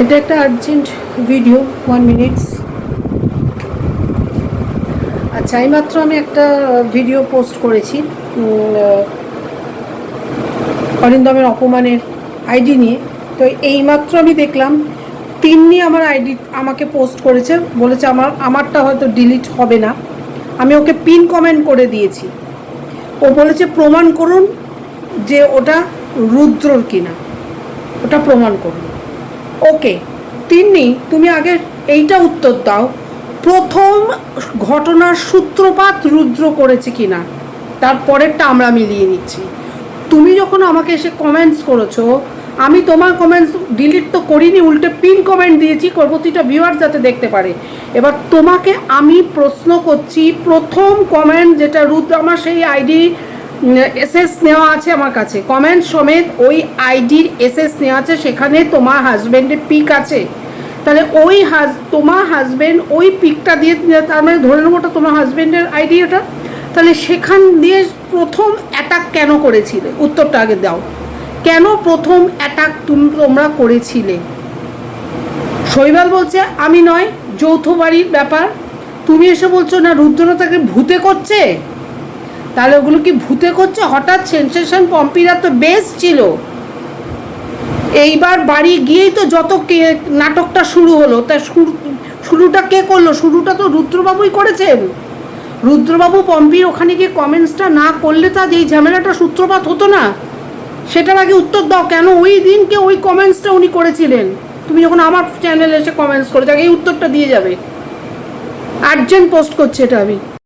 এটা একটা urgent video one minutes আচ্ছা এইমাত্র আমি একটা ভিডিও পোস্ট করেছি অরিন্দমের অপমানের আইডি নিয়ে। তো এইমাত্র আমি দেখলাম, তিন্নি আমার আইডি আমাকে পোস্ট করেছে, বলেছে আমার, আমারটা হয়তো ডিলিট হবে না। আমি ওকে পিন কমেন্ট করে দিয়েছি। ও বলেছে, প্রমাণ করুন যে ওটা রুদ্রর কিনা। ওটা প্রমাণ করুন। ওকে, তিন্নি, তুমি আগে এইটা উত্তর দাও। প্রথম ঘটনার সূত্রপাত রুদ্র করেছে কিনা তারপরেরটা আমরা মিলিয়ে নিচ্ছি। তুমি যখন আমাকে এসে কমেন্টস করেছ, আমি তোমার কমেন্টস ডিলিট তো করিনি, উল্টে পিন কমেন্ট দিয়েছি প্রতিটা ভিউয়ার যাতে দেখতে পারে। এবার তোমাকে আমি প্রশ্ন করছি, প্রথম কমেন্ট যেটা রুদ্র, আমার সেই আইডি এসএস নেওয়া আছে আমার কাছে। কমেন্ট সমেত ওই আইডির এসএস নেওয়া আছে, সেখানে তোমার হাজব্যান্ডের পিক আছে। তাহলে ওই হাজ, তোমার হাজব্যান্ড ওই পিকটা দিয়ে তার মানে ধরে নেব ওটা তোমার হাজব্যান্ডের আইডি ওটা। তাহলে সেখান দিয়ে প্রথম অ্যাটাক কেন করেছিলে? উত্তরটা আগে দাও। কেন প্রথম অ্যাটাক তুমি, তোমরা করেছিলে? শৈবাল বলছে, আমি নয়, যৌথ বাড়ির ব্যাপার। তুমি এসে বলছো না রুদ্র তাকে ভূতে করছে? তাহলে ওগুলো কি ভূতে করছে? হঠাৎ সেন্সেশন পম্পিরা তো বেশ ছিল। এইবার বাড়ি গিয়েই তো যত কে- নাটকটা শুরু হলো, তা শুরু, শুরুটা কে করল? শুরুটা তো রুদ্রবাবুই করেছেন। রুদ্রবাবু পম্পির ওখানে গিয়ে কমেন্টসটা না করলে তা এই ঝামেলাটা সূত্রপাত হতো না। সেটার আগে উত্তর দাও, কেন ওই দিনকে ওই কমেন্টসটা উনি করেছিলেন? তুমি যখন আমার চ্যানেলে এসে কমেন্টস করেছ, আগে এই উত্তরটা দিয়ে যাবে। আর্জেন্ট পোস্ট করছে এটা আমি।